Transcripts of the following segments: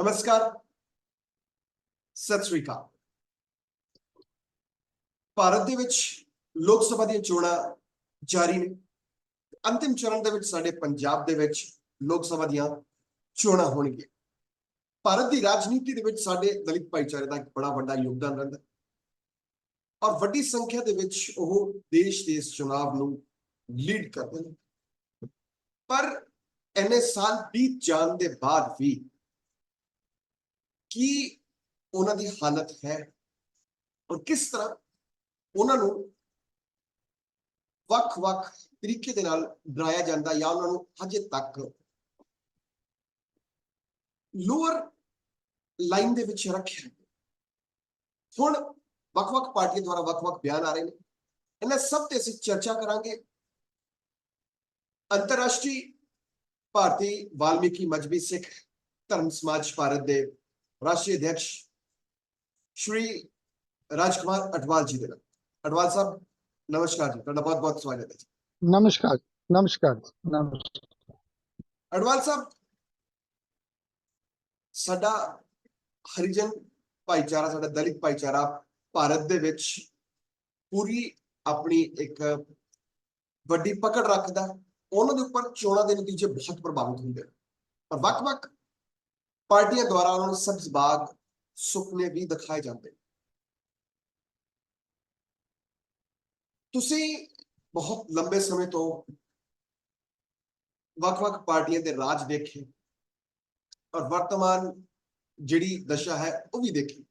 ਨਮਸਕਾਰ ਸਤਿ ਸ੍ਰੀ ਅਕਾਲ ਭਾਰਤ ਦੇ ਵਿੱਚ ਲੋਕ ਸਭਾ ਦੀਆਂ ਚੋਣਾਂ ਜਾਰੀ ਨੇ ਅੰਤਿਮ ਚਰਨ ਦੇ ਵਿੱਚ ਸਾਡੇ ਪੰਜਾਬ ਦੇ ਵਿੱਚ ਲੋਕ ਸਭਾ ਦੀਆਂ ਚੋਣਾਂ ਹੋਣਗੀਆਂ ਭਾਰਤ ਦੀ ਰਾਜਨੀਤੀ ਦੇ ਵਿੱਚ ਸਾਡੇ ਦਲਿਤ ਭਾਈਚਾਰੇ ਦਾ ਇੱਕ ਬੜਾ ਵੱਡਾ ਯੋਗਦਾਨ ਰਹਿੰਦਾ ਔਰ ਵੱਡੀ ਸੰਖਿਆ ਦੇ ਵਿੱਚ ਉਹ ਦੇਸ਼ ਦੇ ਇਸ ਚੁਣਾਵ ਨੂੰ ਲੀਡ ਕਰਦੇ ਨੇ ਪਰ ਇੰਨੇ ਸਾਲ ਬੀਤ ਜਾਣ ਦੇ ਬਾਅਦ ਵੀ ਕੀ ਉਹਨਾਂ ਦੀ ਹਾਲਤ ਹੈ? ਔਰ ਕਿਸ ਤਰ੍ਹਾਂ ਉਹਨਾਂ ਨੂੰ ਵੱਖ-ਵੱਖ ਤਰੀਕੇ ਦੇ ਨਾਲ ਡਰਾਇਆ ਜਾਂਦਾ ਜਾਂ ਉਹਨਾਂ ਨੂੰ ਹਜੇ ਤੱਕ ਲੋਅਰ ਲਾਈਨ ਦੇ ਵਿੱਚ ਰੱਖਿਆ ਹੁਣ ਵੱਖ-ਵੱਖ ਪਾਰਟੀਆਂ ਦੁਆਰਾ ਵੱਖ-ਵੱਖ ਬਿਆਨ ਆ ਰਹੇ ਨੇ। ਇਹਨਾਂ ਸਭ ਤੇ ਅਸੀਂ ਚਰਚਾ ਕਰਾਂਗੇ ਅੰਤਰਰਾਸ਼ਟਰੀ ਭਾਰਤੀ ਵਾਲਮੀਕੀ ਮਜਬੀ ਸਿੱਖ ਧਰਮ ਸਮਾਜ ਭਾਰਤ ਦੇ ਰਾਸ਼ਟਰੀ ਅਧਿਕਸ਼ ਸ਼੍ਰੀ ਰਾਜਕੁਮਾਰ ਅਟਵਾਲ ਜੀ ਦੇ ਨਾਲ ਅਟਵਾਲ ਸਾਹਿਬ ਨਮਸਕਾਰ ਜੀ ਤੁਹਾਡਾ ਬਹੁਤ ਬਹੁਤ ਸਵਾਗਤ ਹੈ ਜੀ। ਨਮਸਕਾਰ ਨਮਸਕਾਰ ਨਮਸਕਾਰ ਅਟਵਾਲ ਸਾਹਿਬ ਸਾਡਾ ਹਰੀਜਨ ਭਾਈਚਾਰਾ ਸਾਡਾ ਦਲਿਤ ਭਾਈਚਾਰਾ ਭਾਰਤ ਦੇ ਵਿੱਚ ਪੂਰੀ ਆਪਣੀ ਇੱਕ ਵੱਡੀ ਪਕੜ ਰੱਖਦਾ। ਉਹਨਾਂ ਦੇ ਉੱਪਰ ਚੋਣਾਂ ਦੇ ਨਤੀਜੇ ਬਹੁਤ ਪ੍ਰਭਾਵਿਤ ਹੁੰਦੇ ਪਰ ਵੱਖ-ਵੱਖ ਪਾਰਟੀਆਂ ਦੁਆਰਾ ਉਹਨਾਂ ਨੂੰ ਸਬਜ਼ ਬਾਗ ਸੁਪਨੇ ਵੀ ਦਿਖਾਏ ਜਾਂਦੇ ਤੁਸੀਂ ਬਹੁਤ ਲੰਬੇ ਸਮੇਂ ਤੋਂ ਵੱਖ-ਵੱਖ ਪਾਰਟੀਆਂ ਦੇ ਰਾਜ ਦੇਖੇ ਔਰ ਵਰਤਮਾਨ ਜਿਹੜੀ ਦਸ਼ਾ ਹੈ ਉਹ ਵੀ ਦੇਖੀ।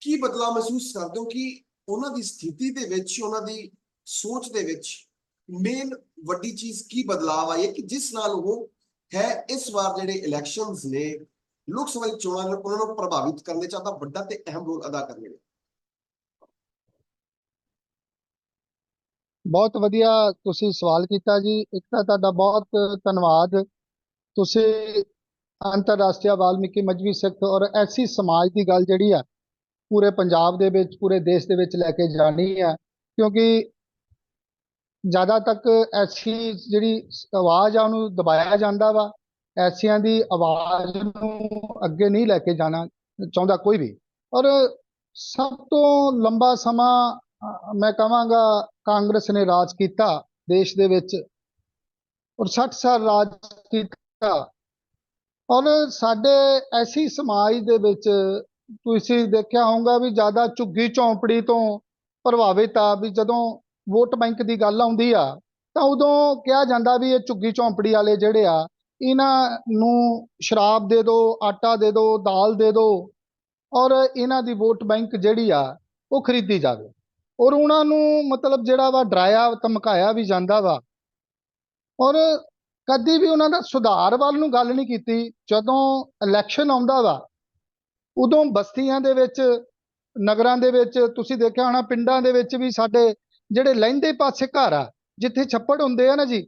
ਕੀ ਬਦਲਾਅ ਮਹਿਸੂਸ ਕਰਦੇ ਹੋ ਕਿ ਉਹਨਾਂ ਦੀ ਸਥਿਤੀ ਦੇ ਵਿੱਚ, ਉਹਨਾਂ ਦੀ ਸੋਚ ਦੇ ਵਿੱਚ ਮੇਨ ਵੱਡੀ ਚੀਜ਼ ਕੀ ਬਦਲਾਅ ਆਈ ਹੈ ਕਿ ਜਿਸ ਨਾਲ ਉਹ ਹੈ, ਇਸ ਵਾਰ ਜਿਹੜੇ ਇਲੈਕਸ਼ਨਸ ਨੇ, ਲੋਕ ਸਭਾ ਦੀ ਚੋਣਾਂ ਨੂੰ, ਉਹਨਾਂ ਨੂੰ ਪ੍ਰਭਾਵਿਤ ਕਰਨ ਚਾਹਤਾ ਵੱਡਾ ਤੇ ਅਹਿਮ ਰੋਲ ਅਦਾ ਕਰਨਗੇ। ਬਹੁਤ ਵਧੀਆ ਤੁਸੀਂ ਸਵਾਲ ਕੀਤਾ ਜੀ। ਇੱਕ ਤਾਂ ਤੁਹਾਡਾ ਬਹੁਤ ਧੰਨਵਾਦ। ਤੁਸੀਂ ਅੰਤਰਰਾਸ਼ਟਰੀ ਵਾਲਮੀਕੀ ਮਜਬੀ ਸਿੱਖ ਔਰ ਐਸੀ ਸਮਾਜ ਦੀ ਗੱਲ ਜਿਹੜੀ ਆ, ਪੂਰੇ ਪੰਜਾਬ ਦੇ ਵਿੱਚ, ਪੂਰੇ ਦੇਸ਼ ਦੇ ਵਿੱਚ ਲੈ ਕੇ ਜਾਣੀ ਆ। ਕਿਉਂਕਿ ਜ਼ਿਆਦਾ ਤੱਕ ਐਸੀ ਜਿਹੜੀ ਆਵਾਜ਼ ਆ ਉਹਨੂੰ ਦਬਾਇਆ ਜਾਂਦਾ ਵਾ, ਐਸੀਆਂ ਦੀ ਆਵਾਜ਼ ਨੂੰ ਅੱਗੇ ਨਹੀਂ ਲੈ ਕੇ ਜਾਣਾ ਚਾਹੁੰਦਾ ਕੋਈ ਵੀ। ਔਰ ਸਭ ਤੋਂ ਲੰਬਾ ਸਮਾਂ ਮੈਂ ਕਹਾਂਗਾ ਕਾਂਗਰਸ ਨੇ ਰਾਜ ਕੀਤਾ ਦੇਸ਼ ਦੇ ਵਿੱਚ, ਔਰ 60 ਸਾਲ ਰਾਜ ਕੀਤਾ। ਔਰ ਸਾਡੇ ਐਸੀ ਸਮਾਜ ਦੇ ਵਿੱਚ ਤੁਸੀਂ ਦੇਖਿਆ ਹੋਊਗਾ ਵੀ ਜ਼ਿਆਦਾ ਝੁੱਗੀ ਝੌਂਪੜੀ ਤੋਂ ਪ੍ਰਭਾਵਿਤ ਆ ਵੀ ਜਦੋਂ ਵੋਟ ਬੈਂਕ ਦੀ ਗੱਲ ਆਉਂਦੀ ਆ, ਤਾਂ ਉਦੋਂ ਕਿਹਾ ਜਾਂਦਾ ਵੀ ਇਹ ਝੁੱਗੀ ਝੌਂਪੜੀ ਵਾਲੇ ਜਿਹੜੇ ਆ, ਇਹਨਾਂ ਨੂੰ ਸ਼ਰਾਬ ਦੇ ਦਿਓ ਆਟਾ ਦੇ ਦਿਓ ਦਾਲ ਦੇ ਦਿਓ ਔਰ ਇਹਨਾਂ ਦੀ ਵੋਟ ਬੈਂਕ ਜਿਹੜੀ ਆ, ਉਹ ਖਰੀਦੀ ਜਾਵੇ। ਔਰ ਉਹਨਾਂ ਨੂੰ ਮਤਲਬ ਜਿਹੜਾ ਵਾ ਡਰਾਇਆ, ਧਮਕਾਇਆ ਵੀ ਜਾਂਦਾ ਵਾ। ਔਰ ਕਦੀ ਵੀ ਉਹਨਾਂ ਦਾ ਸੁਧਾਰ ਵੱਲ ਨੂੰ ਗੱਲ ਨਹੀਂ ਕੀਤੀ, ਜਦੋਂ ਇਲੈਕਸ਼ਨ ਆਉਂਦਾ ਵਾ, ਉਦੋਂ ਬਸਤੀਆਂ ਦੇ ਵਿੱਚ, ਨਗਰਾਂ ਦੇ ਵਿੱਚ, ਤੁਸੀਂ ਦੇਖਿਆ ਹੋਣਾ ਪਿੰਡਾਂ ਦੇ ਵਿੱਚ ਵੀ ਸਾਡੇ ਜਿਹੜੇ ਲਹਿੰਦੇ ਪਾਸੇ ਘਰ ਆ ਜਿੱਥੇ ਛੱਪੜ ਹੁੰਦੇ ਆ ਨਾ ਜੀ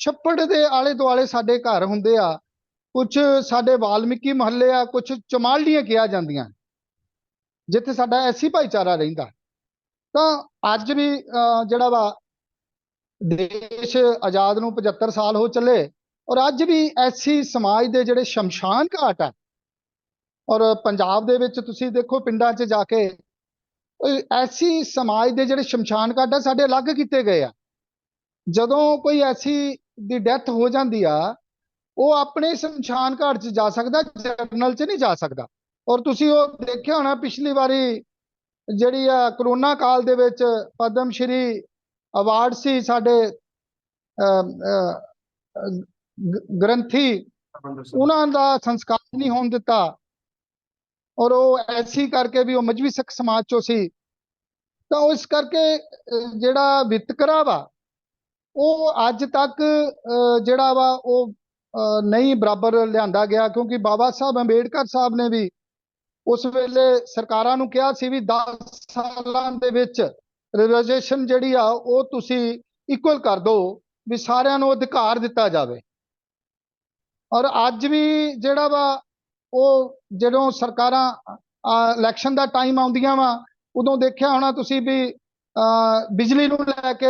ਛੱਪੜ ਦੇ ਆਲੇ ਦੁਆਲੇ ਸਾਡੇ ਘਰ ਹੁੰਦੇ ਆ ਕੁਝ ਸਾਡੇ ਵਾਲਮੀਕੀ ਮਹੱਲੇ ਆ ਕੁਝ ਚਮਾਲੀਆਂ ਕਿਹਾ ਜਾਂਦੀਆਂ ਜਿੱਥੇ ਸਾਡਾ ਐਸੀ ਭਾਈਚਾਰਾ ਰਹਿੰਦਾ। ਤਾਂ ਅੱਜ ਵੀ ਅਹ, ਜਿਹੜਾ ਵਾ ਦੇਸ਼ ਆਜ਼ਾਦ ਨੂੰ 75 ਸਾਲ ਹੋ ਚੱਲੇ ਔਰ ਅੱਜ ਵੀ ਐਸੀ ਸਮਾਜ ਦੇ ਜਿਹੜੇ ਸ਼ਮਸ਼ਾਨ ਘਾਟ ਆ ਔਰ ਪੰਜਾਬ ਦੇ ਵਿੱਚ ਤੁਸੀਂ ਦੇਖੋ ਪਿੰਡਾਂ 'ਚ ਜਾ ਕੇ ਐਸੀ ਸਮਾਜ ਦੇ ਜਿਹੜੇ ਸ਼ਮਸ਼ਾਨ ਘਾਟ ਆ ਸਾਡੇ ਅਲੱਗ ਕੀਤੇ ਗਏ ਆ। ਜਦੋਂ ਕੋਈ ਐਸੀ ਦੀ ਡੈਥ ਹੋ ਜਾਂਦੀ ਆ ਉਹ ਆਪਣੇ ਸ਼ਮਸ਼ਾਨ ਘਾਟ 'ਚ ਜਾ ਸਕਦਾ ਜਰਨਲ 'ਚ ਨਹੀਂ ਜਾ ਸਕਦਾ। ਔਰ ਤੁਸੀਂ ਉਹ ਦੇਖਿਆ ਹੋਣਾ ਪਿਛਲੀ ਵਾਰੀ ਜਿਹੜੀ ਆ ਕਰੋਨਾ ਕਾਲ ਦੇ ਵਿੱਚ ਪਦਮ ਸ਼੍ਰੀ ਅਵਾਰਡ ਸੀ ਸਾਡੇ ਗ੍ਰੰਥੀ ਉਹਨਾਂ ਦਾ ਸੰਸਕਾਰ ਨਹੀਂ ਹੋਣ ਦਿੱਤਾ। ਔਰ ਉਹ ਐਸੀ ਕਰਕੇ ਵੀ ਉਹ ਮਜਬੀ ਸਿੱਖ ਸਮਾਜ ਚੋਂ ਸੀ, ਤਾਂ ਉਸ ਕਰਕੇ ਜਿਹੜਾ ਵਿਤਕਰਾ ਵਾ, ਉਹ ਅੱਜ ਤੱਕ ਜਿਹੜਾ ਵਾ ਉਹ ਨਹੀਂ ਬਰਾਬਰ ਲਿਆਂਦਾ ਗਿਆ, ਕਿਉਂਕਿ ਬਾਬਾ ਸਾਹਿਬ ਅੰਬੇਡਕਰ ਸਾਹਿਬ ਨੇ ਵੀ ਉਸ ਵੇਲੇ ਸਰਕਾਰਾਂ ਨੂੰ ਕਿਹਾ ਸੀ ਵੀ 10 ਸਾਲਾਂ ਦੇ ਵਿੱਚ ਰਿਜ਼ਰਵੇਸ਼ਨ ਜਿਹੜੀ ਆ, ਉਹ ਤੁਸੀਂ ਇਕੁਅਲ ਕਰ ਦਿਓ ਵੀ ਸਾਰਿਆਂ ਨੂੰ ਅਧਿਕਾਰ ਦਿੱਤਾ ਜਾਵੇ। ਔਰ ਅੱਜ ਵੀ ਜਿਹੜਾ ਵਾ ਉਹ ਜਦੋਂ ਸਰਕਾਰਾਂ ਇਲੈਕਸ਼ਨ ਦਾ ਟਾਈਮ ਆਉਂਦੀਆਂ ਵਾ ਉਦੋਂ ਦੇਖਿਆ ਹੋਣਾ ਤੁਸੀਂ ਵੀ ਅਹ, ਬਿਜਲੀ ਨੂੰ ਲੈ ਕੇ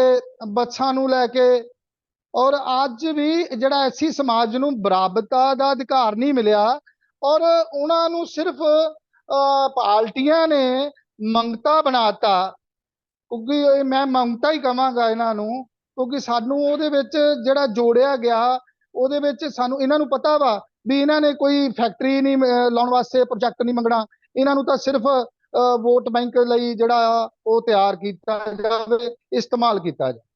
ਬੱਸਾਂ ਨੂੰ ਲੈ ਕੇ ਔਰ ਅੱਜ ਵੀ ਜਿਹੜਾ ਐਸੀ ਸਮਾਜ ਨੂੰ ਬਰਾਬਰਤਾ ਦਾ ਅਧਿਕਾਰ ਨਹੀਂ ਮਿਲਿਆ ਔਰ ਉਹਨਾਂ ਨੂੰ ਸਿਰਫ ਅਹ, ਪਾਰਟੀਆਂ ਨੇ ਮੰਗਤਾ ਬਣਾਤਾ ਕਿਉਂਕਿ ਮੈਂ ਮੰਗਤਾ ਹੀ ਕਵਾਂਗਾ ਇਹਨਾਂ ਨੂੰ ਕਿਉਂਕਿ ਸਾਨੂੰ ਉਹਦੇ ਵਿੱਚ ਜਿਹੜਾ ਜੋੜਿਆ ਗਿਆ ਉਹਦੇ ਵਿੱਚ ਸਾਨੂੰ ਇਹਨਾਂ ਨੂੰ ਪਤਾ ਵਾ ਵੀ ਇਹਨਾਂ ਨੇ ਕੋਈ ਫੈਕਟਰੀ ਨਹੀਂ ਲਾਉਣ ਵਾਸਤੇ ਪ੍ਰੋਜੈਕਟ ਨਹੀਂ ਮੰਗਣਾ। ਇਹਨਾਂ ਨੂੰ ਤਾਂ ਸਿਰਫ ਅਹ, ਵੋਟ ਬੈਂਕ ਲਈ ਜਿਹੜਾ ਉਹ ਤਿਆਰ ਕੀਤਾ ਜਾਵੇ ਇਸਤੇਮਾਲ ਕੀਤਾ ਜਾਵੇ।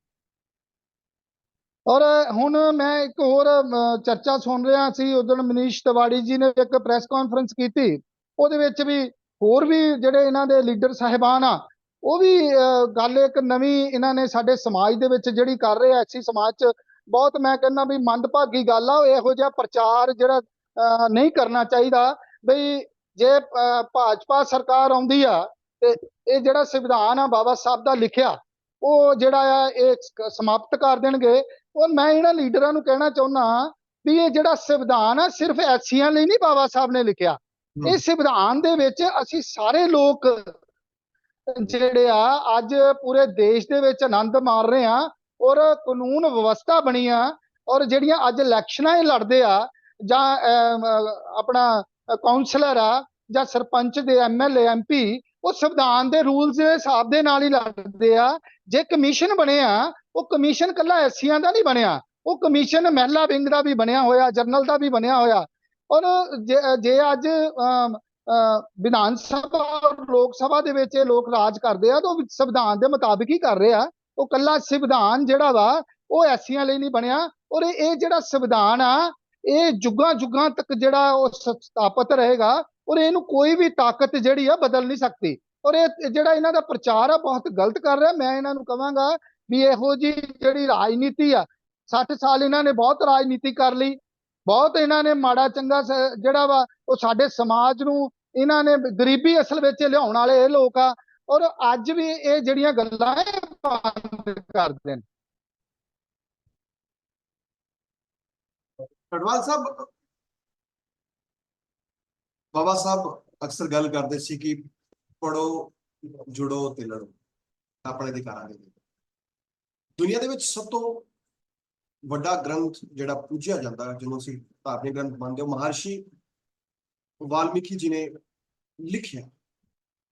ਔਰ ਹੁਣ ਮੈਂ ਇੱਕ ਹੋਰ ਅਮ, ਚਰਚਾ ਸੁਣ ਰਿਹਾ ਸੀ। ਉਦੋਂ ਮਨੀਸ਼ ਤਿਵਾੜੀ ਜੀ ਨੇ ਇੱਕ ਪ੍ਰੈਸ ਕਾਨਫਰੰਸ ਕੀਤੀ। ਉਹਦੇ ਵਿੱਚ ਵੀ ਹੋਰ ਵੀ ਜਿਹੜੇ ਇਹਨਾਂ ਦੇ ਲੀਡਰ ਸਾਹਿਬਾਨ ਆ ਉਹ ਵੀ ਅਹ, ਗੱਲ ਇੱਕ ਨਵੀਂ ਇਹਨਾਂ ਨੇ ਸਾਡੇ ਸਮਾਜ ਦੇ ਵਿੱਚ ਜਿਹੜੀ ਕਰ ਰਹੇ ਆ ਐਸੀ ਸਮਾਜ 'ਚ ਬਹੁਤ ਮੈਂ ਕਹਿੰਦਾ ਵੀ ਮੰਦਭਾਗੀ ਗੱਲ ਆ ਇਹੋ ਜਿਹਾ ਪ੍ਰਚਾਰ ਜਿਹੜਾ ਨਹੀਂ ਕਰਨਾ ਚਾਹੀਦਾ ਬਈ ਜੇ ਭਾਜਪਾ ਸਰਕਾਰ ਆਉਂਦੀ ਆ ਤੇ ਇਹ ਜਿਹੜਾ ਸੰਵਿਧਾਨ ਆ ਬਾਬਾ ਸਾਹਿਬ ਦਾ ਲਿਖਿਆ ਉਹ ਜਿਹੜਾ ਆ ਇਹ ਸਮਾਪਤ ਕਰ ਦੇਣਗੇ। ਉਹ ਮੈਂ ਇਹਨਾਂ ਲੀਡਰਾਂ ਨੂੰ ਕਹਿਣਾ ਚਾਹੁੰਦਾ ਵੀ ਇਹ ਜਿਹੜਾ ਸੰਵਿਧਾਨ ਆ ਸਿਰਫ ਐਸੀਆਂ ਲਈ ਨਹੀਂ ਬਾਬਾ ਸਾਹਿਬ ਨੇ ਲਿਖਿਆ। ਇਹ ਸੰਵਿਧਾਨ ਦੇ ਵਿੱਚ ਅਸੀਂ ਸਾਰੇ ਲੋਕ ਜਿਹੜੇ ਆ ਅੱਜ ਪੂਰੇ ਦੇਸ਼ ਦੇ ਵਿੱਚ ਆਨੰਦ ਮਾਣ ਰਹੇ ਆ ਔਰ ਕਾਨੂੰਨ ਵਿਵਸਥਾ ਬਣੀ ਆ, ਔਰ ਜਿਹੜੀਆਂ ਅੱਜ ਇਲੈਕਸ਼ਨਾਂ ਇਹ ਲੜਦੇ ਆ, ਜਾਂ ਆਪਣਾ ਕਾਉਂਸਲਰ ਆ, ਜਾਂ ਸਰਪੰਚ ਦੇ ਐਮਐਲਏ ਐਮਪੀ ਉਹ ਸੰਵਿਧਾਨ ਦੇ ਰੂਲਸ ਦੇ ਹਿਸਾਬ ਦੇ ਨਾਲ ਹੀ ਲੜਦੇ ਆ। ਜੇ ਕਮਿਸ਼ਨ ਬਣਿਆ ਉਹ ਕਮਿਸ਼ਨ ਕੱਲਾ ਐਸੀਆਂ ਦਾ ਨਹੀਂ ਬਣਿਆ। ਉਹ ਕਮਿਸ਼ਨ ਮਹਿਲਾ ਵਿੰਗ ਦਾ ਵੀ ਬਣਿਆ ਹੋਇਆ ਜਰਨਲ ਦਾ ਵੀ ਬਣਿਆ ਹੋਇਆ। ਔਰ ਜੇ ਜੇ ਅੱਜ ਵਿਧਾਨ ਸਭਾ ਔਰ ਲੋਕ ਸਭਾ ਦੇ ਵਿੱਚ ਇਹ ਲੋਕ ਰਾਜ ਕਰਦੇ ਆ, ਤਾਂ ਉਹ ਸੰਵਿਧਾਨ ਦੇ ਮੁਤਾਬਿਕ ਹੀ ਕਰ ਰਹੇ ਆ। ਉਹ ਕੱਲਾ ਸੰਵਿਧਾਨ ਜਿਹੜਾ ਵਾ, ਉਹ ਐਸੀਆਂ ਲਈ ਨਹੀਂ ਬਣਿਆ। ਔਰ ਇਹ ਜਿਹੜਾ ਸੰਵਿਧਾਨ ਆ, ਇਹ ਜੁਗਾਂ ਜੁਗਾਂ ਤੱਕ ਜਿਹੜਾ ਉਹ ਸ- ਸਥਾਪਿਤ ਰਹੇਗਾ, ਔਰ ਇਹਨੂੰ ਕੋਈ ਵੀ ਤਾਕਤ ਜਿਹੜੀ ਆ ਬਦਲ ਨਹੀਂ ਸਕਦੀ। ਔਰ ਇਹ ਜਿਹੜਾ ਇਹਨਾਂ ਦਾ ਪ੍ਰਚਾਰ ਆ, ਬਹੁਤ ਗਲਤ ਕਰ ਰਿਹਾ। ਮੈਂ ਇਹਨਾਂ ਨੂੰ ਕਹਾਂਗਾ ਵੀ ਇਹੋ ਜੀ ਜਿਹੜੀ ਰਾਜਨੀਤੀ ਆ 60 ਸਾਲ ਇਹਨਾਂ ਨੇ ਬਹੁਤ ਰਾਜਨੀਤੀ ਕਰ ਲਈ। ਬਹੁਤ ਇਹਨਾਂ ਨੇ ਮਾੜਾ ਚੰਗਾ ਜਿਹੜਾ ਵਾ, ਉਹ ਸਾਡੇ ਸਮਾਜ ਨੂੰ ਇਹਨਾਂ ਨੇ ਗਰੀਬੀ ਅਸਲ ਵਿੱਚ ਲਿਆਉਣ ਵਾਲੇ ਇਹ ਲੋਕ ਆ। ਔਰ ਅੱਜ ਵੀ ਇਹ ਜਿਹੜੀਆਂ ਗੱਲਾਂ ਇਹ ਬੰਦ ਕਰਦੇ ਨੇ। ਟਡਵਾਲ ਸਾਹਿਬ, ਬਾਬਾ ਸਾਹਿਬ ਅਕਸਰ ਗੱਲ ਕਰਦੇ ਸੀ ਕਿ ਪੜੋ ਜੁੜੋ ਤੇ ਲੜੋ। ਆਪਣੇ ਅਧਿਕਾਰਾਂ ਦੇ ਲਈ ਦੁਨੀਆ ਦੇ ਵਿੱਚ ਸਭ ਤੋਂ ਵੱਡਾ ਗ੍ਰੰਥ ਜਿਹੜਾ ਪੂਜਿਆ ਜਾਂਦਾ, ਜਿਹਨੂੰ ਅਸੀਂ ਧਾਰਮਿਕ ਗ੍ਰੰਥ ਮੰਨਦੇ ਹਾਂ ਮਹਰਸ਼ੀ ਵਾਲਮੀਕੀ ਜੀ ਨੇ ਲਿਖਿਆ।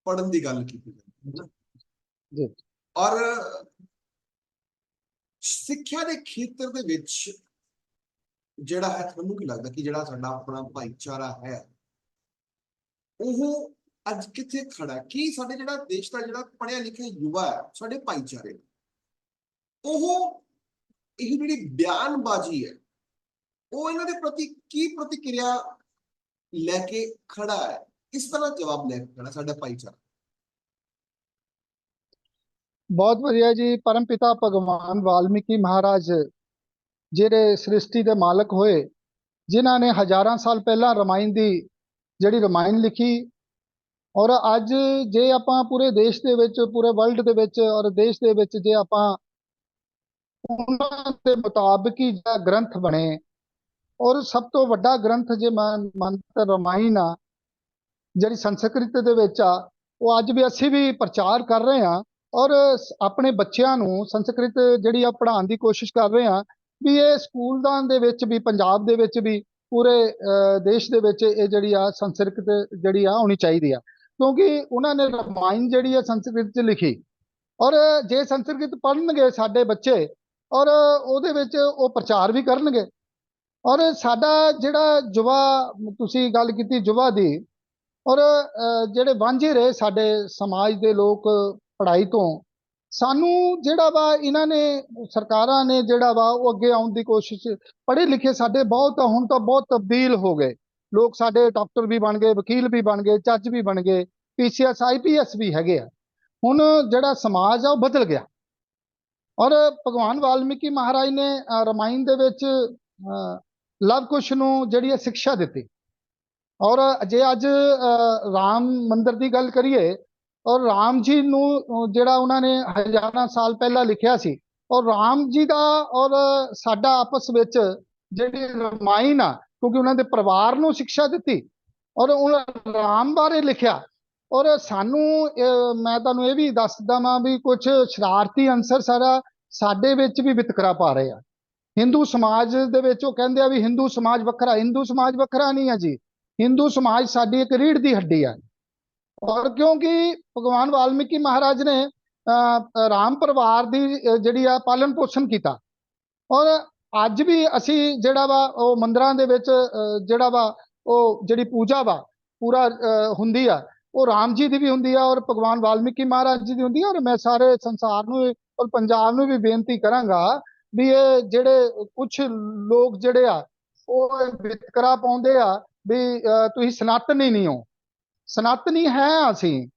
ਪੜਨ ਦੀ ਗੱਲ ਕੀਤੀ ਜਾਂਦੀ ਹੈ ਜੀ। ਔਰ ਸਿੱਖਿਆ ਦੇ ਖੇਤਰ ਦੇ ਵਿੱਚ ਜਿਹੜਾ ਹੈ ਤੁਹਾਨੂੰ ਕੀ ਲੱਗਦਾ ਕਿ ਜਿਹੜਾ ਸਾਡਾ ਆਪਣਾ ਭਾਈਚਾਰਾ ਹੈ ਉਹ ਅੱਜ ਕਿੱਥੇ ਖੜਾ? ਕੀ ਸਾਡੇ ਜਿਹੜਾ ਦੇਸ਼ ਦਾ ਜਿਹੜਾ ਪੜ੍ਹਿਆ ਲਿਖਿਆ ਯੁਵਾ ਹੈ ਸਾਡੇ ਭਾਈਚਾਰੇ ਉਹ ਇਹ ਜਿਹੜੀ ਬਿਆਨਬਾਜ਼ੀ ਹੈ ਉਹ ਇਹਨਾਂ ਦੇ ਪ੍ਰਤੀ ਕੀ ਪ੍ਰਤੀਕਿਰਿਆ ਲੈ ਕੇ ਖੜਾ ਹੈ ਕਿਸ ਤਰ੍ਹਾਂ ਜਵਾਬ ਲੈ ਕੇ ਸਾਡਾ ਭਾਈਚਾਰਾ? ਬਹੁਤ ਵਧੀਆ ਜੀ, ਪਰਮ ਪਿਤਾ ਭਗਵਾਨ ਵਾਲਮੀਕੀ ਮਹਾਰਾਜ ਜਿਹੜੇ ਸ੍ਰਿਸ਼ਟੀ ਦੇ ਮਾਲਕ ਹੋਏ, ਜਿਨ੍ਹਾਂ ਨੇ ਹਜ਼ਾਰਾਂ ਸਾਲ ਪਹਿਲਾਂ ਰਮਾਇਣ ਦੀ ਜਿਹੜੀ ਰਮਾਇਣ ਲਿਖੀ ਔਰ ਅੱਜ ਜੇ ਆਪਾਂ ਪੂਰੇ ਦੇਸ਼ ਦੇ ਵਿੱਚ, ਪੂਰੇ ਵਰਲਡ ਦੇ ਵਿੱਚ ਔਰ ਦੇਸ਼ ਦੇ ਵਿੱਚ ਜੇ ਆਪਾਂ ਉਹਨਾਂ ਦੇ ਮੁਤਾਬਕ ਹੀ ਜਿਹੜਾ ਗ੍ਰੰਥ ਬਣੇ ਔਰ ਸਭ ਤੋਂ ਵੱਡਾ ਗ੍ਰੰਥ ਜੇ ਮੰਨ ਮੰਨਤ ਰਮਾਇਣ ਆ ਜਿਹੜੀ ਸੰਸਕ੍ਰਿਤ ਦੇ ਵਿੱਚ ਆ, ਉਹ ਅੱਜ ਵੀ ਅਸੀਂ ਵੀ ਪ੍ਰਚਾਰ ਕਰ ਰਹੇ ਹਾਂ ਔਰ ਆਪਣੇ ਬੱਚਿਆਂ ਨੂੰ ਸੰਸਕ੍ਰਿਤ ਜਿਹੜੀ ਆ ਪੜ੍ਹਾਉਣ ਦੀ ਕੋਸ਼ਿਸ਼ ਕਰ ਰਹੇ ਹਾਂ ਵੀ ਇਹ ਸਕੂਲਾਂ ਦੇ ਵਿੱਚ ਵੀ, ਪੰਜਾਬ ਦੇ ਵਿੱਚ ਵੀ, ਪੂਰੇ ਦੇਸ਼ ਦੇ ਵਿੱਚ ਇਹ ਜਿਹੜੀ ਆ ਸੰਸਕ੍ਰਿਤ ਜਿਹੜੀ ਆ ਹੋਣੀ ਚਾਹੀਦੀ ਆ। ਕਿਉਂਕਿ ਉਹਨਾਂ ਨੇ ਰਾਮਾਇਣ ਜਿਹੜੀ ਆ ਸੰਸਕ੍ਰਿਤ ਚ ਲਿਖੀ ਔਰ ਜੇ ਸੰਸਕ੍ਰਿਤ ਪੜ੍ਹਨਗੇ ਸਾਡੇ ਬੱਚੇ ਔਰ ਉਹਦੇ ਵਿੱਚ ਉਹ ਪ੍ਰਚਾਰ ਵੀ ਕਰਨਗੇ ਔਰ ਸਾਡਾ ਜਿਹੜਾ ਯੁਵਾ ਤੁਸੀਂ ਗੱਲ ਕੀਤੀ ਯੁਵਾ ਦੀ ਔਰ ਜਿਹੜੇ ਵਾਂਝੇ ਰਹੇ ਸਾਡੇ ਸਮਾਜ ਦੇ ਲੋਕ ਪੜ੍ਹਾਈ ਤੋਂ ਸਾਨੂੰ ਜਿਹੜਾ ਵਾ ਇਹਨਾਂ ਨੇ ਸਰਕਾਰਾਂ ਨੇ ਜਿਹੜਾ ਵਾ ਉਹ ਅੱਗੇ ਆਉਣ ਦੀ ਕੋਸ਼ਿਸ਼ ਪੜ੍ਹੇ ਲਿਖੇ ਸਾਡੇ ਬਹੁਤ ਹੁਣ ਤਾਂ ਬਹੁਤ ਤਬਦੀਲ ਹੋ ਗਏ। ਲੋਕ ਸਾਡੇ ਡਾਕਟਰ ਵੀ ਬਣ ਗਏ ਵਕੀਲ ਵੀ ਬਣ ਗਏ ਜੱਜ ਵੀ ਬਣ ਗਏ ਪੀਸੀਐਸ ਆਈਪੀਐਸ ਵੀ ਹੈਗੇ ਆ। ਹੁਣ ਜਿਹੜਾ ਸਮਾਜ ਆ ਉਹ ਬਦਲ ਗਿਆ। ਔਰ ਭਗਵਾਨ ਵਾਲਮੀਕੀ ਮਹਾਰਾਜ ਨੇ ਅਹ, ਰਾਮਾਇਣ ਦੇ ਵਿੱਚ ਲਵ ਕੁਸ਼ ਨੂੰ ਜਿਹੜੀ ਹੈ ਸਿੱਖਿਆ ਦਿੱਤੀ। ਔਰ ਜੇ ਅੱਜ ਰਾਮ ਮੰਦਿਰ ਦੀ ਗੱਲ ਕਰੀਏ, ਔਰ ਰਾਮ ਜੀ ਨੂੰ ਜਿਹੜਾ ਉਹਨਾਂ ਨੇ ਹਜ਼ਾਰਾਂ ਸਾਲ ਪਹਿਲਾਂ ਲਿਖਿਆ ਸੀ, ਔਰ ਰਾਮ ਜੀ ਦਾ, ਔਰ ਸਾਡਾ ਆਪਸ ਵਿੱਚ ਜਿਹੜੀ ਰਮਾਇਣ ਆ, ਕਿਉਂਕਿ ਉਹਨਾਂ ਦੇ ਪਰਿਵਾਰ ਨੂੰ ਸਿੱਖਿਆ ਦਿੱਤੀ, ਔਰ ਉਹਨਾਂ ਰਾਮ ਬਾਰੇ ਲਿਖਿਆ, ਔਰ ਸਾਨੂੰ ਮੈਂ ਤੁਹਾਨੂੰ ਇਹ ਵੀ ਦੱਸਦਾ ਦਵਾਂ ਵੀ ਕੁਝ ਸ਼ਰਾਰਤੀ ਅੰਸਰ ਸਾਰਾ ਸਾਡੇ ਵਿੱਚ ਵੀ ਵਿਤਕਰਾ ਪਾ ਰਹੇ ਆ। ਹਿੰਦੂ ਸਮਾਜ ਦੇ ਵਿੱਚ ਉਹ ਕਹਿੰਦੇ ਆ ਵੀ ਹਿੰਦੂ ਸਮਾਜ ਵੱਖਰਾ, ਹਿੰਦੂ ਸਮਾਜ ਵੱਖਰਾ ਨਹੀਂ ਆ ਜੀ। ਹਿੰਦੂ ਸਮਾਜ ਸਾਡੀ ਇੱਕ ਰੀੜ ਦੀ ਹੱਡੀ ਹੈ ਔਰ ਕਿਉਂਕਿ ਭਗਵਾਨ ਵਾਲਮੀਕੀ ਮਹਾਰਾਜ ਨੇ ਰਾਮ ਪਰਿਵਾਰ ਦੀ ਜਿਹੜੀ ਆ ਪਾਲਣ ਪੋਸ਼ਣ ਕੀਤਾ। ਔਰ ਅੱਜ ਵੀ ਅਸੀਂ ਜਿਹੜਾ ਵਾ, ਉਹ ਮੰਦਰਾਂ ਦੇ ਵਿੱਚ ਜਿਹੜਾ ਵਾ, ਉਹ ਜਿਹੜੀ ਪੂਜਾ ਵਾ, ਪੂਰਾ ਹੁੰਦੀ ਆ, ਉਹ ਰਾਮ ਜੀ ਦੀ ਵੀ ਹੁੰਦੀ ਆ ਔਰ ਭਗਵਾਨ ਵਾਲਮੀਕੀ ਮਹਾਰਾਜ ਜੀ ਦੀ ਹੁੰਦੀ ਆ। ਔਰ ਮੈਂ ਸਾਰੇ ਸੰਸਾਰ ਨੂੰ ਔਰ ਪੰਜਾਬ ਨੂੰ ਵੀ ਬੇਨਤੀ ਕਰਾਂਗਾ ਵੀ ਇਹ ਜਿਹੜੇ ਕੁਝ ਲੋਕ ਜਿਹੜੇ ਆ, ਉਹ ਵਿਤਕਰਾ ਪਾਉਂਦੇ ਆ ਵੀ ਅਹ, ਤੁਸੀਂ ਸਨਾਤਨੀ ਨਹੀਂ ਹੋ। ਸਨਾਤਨੀ ਹੈ ਅਸੀਂ।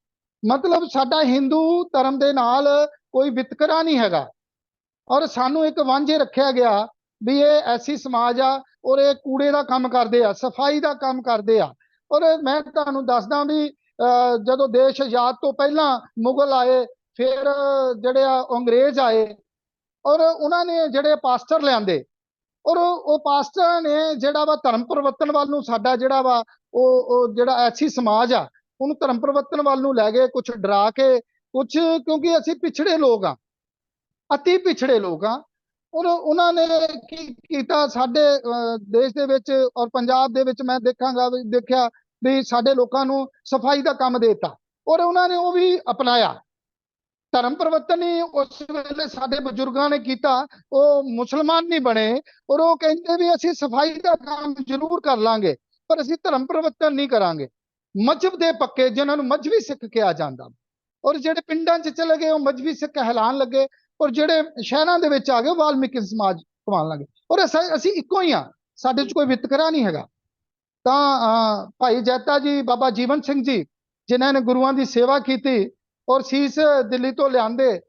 ਮਤਲਬ ਸਾਡਾ ਹਿੰਦੂ ਧਰਮ ਦੇ ਨਾਲ ਕੋਈ ਵਿਤਕਰਾ ਨਹੀਂ ਹੈਗਾ। ਔਰ ਸਾਨੂੰ ਇੱਕ ਵਾਂਝੇ ਰੱਖਿਆ ਗਿਆ ਵੀ ਇਹ ਐਸੀ ਸਮਾਜ ਆ ਔਰ ਇਹ ਕੂੜੇ ਦਾ ਕੰਮ ਕਰਦੇ ਆ ਸਫ਼ਾਈ ਦਾ ਕੰਮ ਕਰਦੇ ਆ। ਔਰ ਮੈਂ ਤੁਹਾਨੂੰ ਦੱਸਦਾ ਵੀ ਜਦੋਂ ਦੇਸ਼ ਆਜ਼ਾਦ ਤੋਂ ਪਹਿਲਾਂ ਮੁਗਲ ਆਏ ਫਿਰ ਜਿਹੜੇ ਆ ਅੰਗਰੇਜ਼ ਆਏ ਔਰ ਉਹਨਾਂ ਨੇ ਜਿਹੜੇ ਪਾਸਟਰ ਲਿਆਂਦੇ ਔਰ ਉਹ ਪਾਸਟਰਾਂ ਨੇ ਜਿਹੜਾ ਵਾ ਧਰਮ ਪਰਿਵਰਤਨ ਵੱਲ ਨੂੰ ਸਾਡਾ ਜਿਹੜਾ ਵਾ, ਉਹ ਉਹ ਜਿਹੜਾ ਐਸੀ ਸਮਾਜ ਆ, ਉਹਨੂੰ ਧਰਮ ਪਰਿਵਰਤਨ ਵੱਲ ਨੂੰ ਲੈ ਗਏ ਕੁਝ ਡਰਾ ਕੇ ਕੁਝ ਕਿਉਂਕਿ ਅਸੀਂ ਪਿਛੜੇ ਲੋਕ ਆ, ਅਤੀ ਪਿਛੜੇ ਲੋਕ ਆ। ਔਰ ਉਹਨਾਂ ਨੇ ਕੀ ਕੀਤਾ ਸਾਡੇ ਦੇਸ਼ ਦੇ ਵਿੱਚ ਔਰ ਪੰਜਾਬ ਦੇ ਵਿੱਚ ਮੈਂ ਦੇਖਾਂਗਾ, ਵੀ ਦੇਖਿਆ ਵੀ ਸਾਡੇ ਲੋਕਾਂ ਨੂੰ ਸਫ਼ਾਈ ਦਾ ਕੰਮ ਦੇਤਾ। ਔਰ ਉਹਨਾਂ ਨੇ ਉਹ ਵੀ ਅਪਣਾਇਆ। ਧਰਮ ਪਰਿਵਰਤਨ ਹੀ ਉਸ ਵੇਲੇ ਸਾਡੇ ਬਜ਼ੁਰਗਾਂ ਨੇ ਕੀਤਾ, ਉਹ ਮੁਸਲਮਾਨ ਨਹੀਂ ਬਣੇ, ਔਰ ਉਹ ਕਹਿੰਦੇ ਵੀ ਅਸੀਂ ਸਫ਼ਾਈ ਦਾ ਕੰਮ ਜ਼ਰੂਰ ਕਰ ਲਾਂਗੇ, ਪਰ ਅਸੀਂ ਧਰਮ ਪਰਿਵਰਤਨ ਨਹੀਂ ਕਰਾਂਗੇ। ਮਜ਼ਹਬ ਦੇ ਪੱਕੇ, ਜਿਨ੍ਹਾਂ ਨੂੰ ਮਜ਼੍ਹਬੀ ਸਿੱਖ ਕਿਹਾ ਜਾਂਦਾ। ਔਰ ਜਿਹੜੇ ਪਿੰਡਾਂ 'ਚ ਚਲੇ ਗਏ, ਉਹ ਮਜ਼੍ਹਬੀ ਸਿੱਖ ਕਹਿਲਾਣ ਲੱਗੇ, ਔਰ ਜਿਹੜੇ ਸ਼ਹਿਰਾਂ ਦੇ ਵਿੱਚ ਆ ਗਏ, ਉਹ ਵਾਲਮੀਕੀ ਸਮਾਜ ਕਮਾਉਣ ਲੱਗੇ। ਔਰ ਅਸਾਂ- ਅਸੀਂ ਇੱਕੋ ਹੀ ਆ ਸਾਡੇ 'ਚ ਕੋਈ ਵਿਤਕਰਾ ਨਹੀਂ ਹੈਗਾ। ਤਾਂ ਭਾਈ ਜੈਤਾ ਜੀ, ਬਾਬਾ ਜੀਵਨ ਸਿੰਘ ਜੀ, ਜਿਨ੍ਹਾਂ ਨੇ ਗੁਰੂਆਂ ਦੀ ਸੇਵਾ ਕੀਤੀ ਔਰ ਸੀਸ ਦਿੱਲੀ ਤੋਂ ਲਿਆਂਦੇ।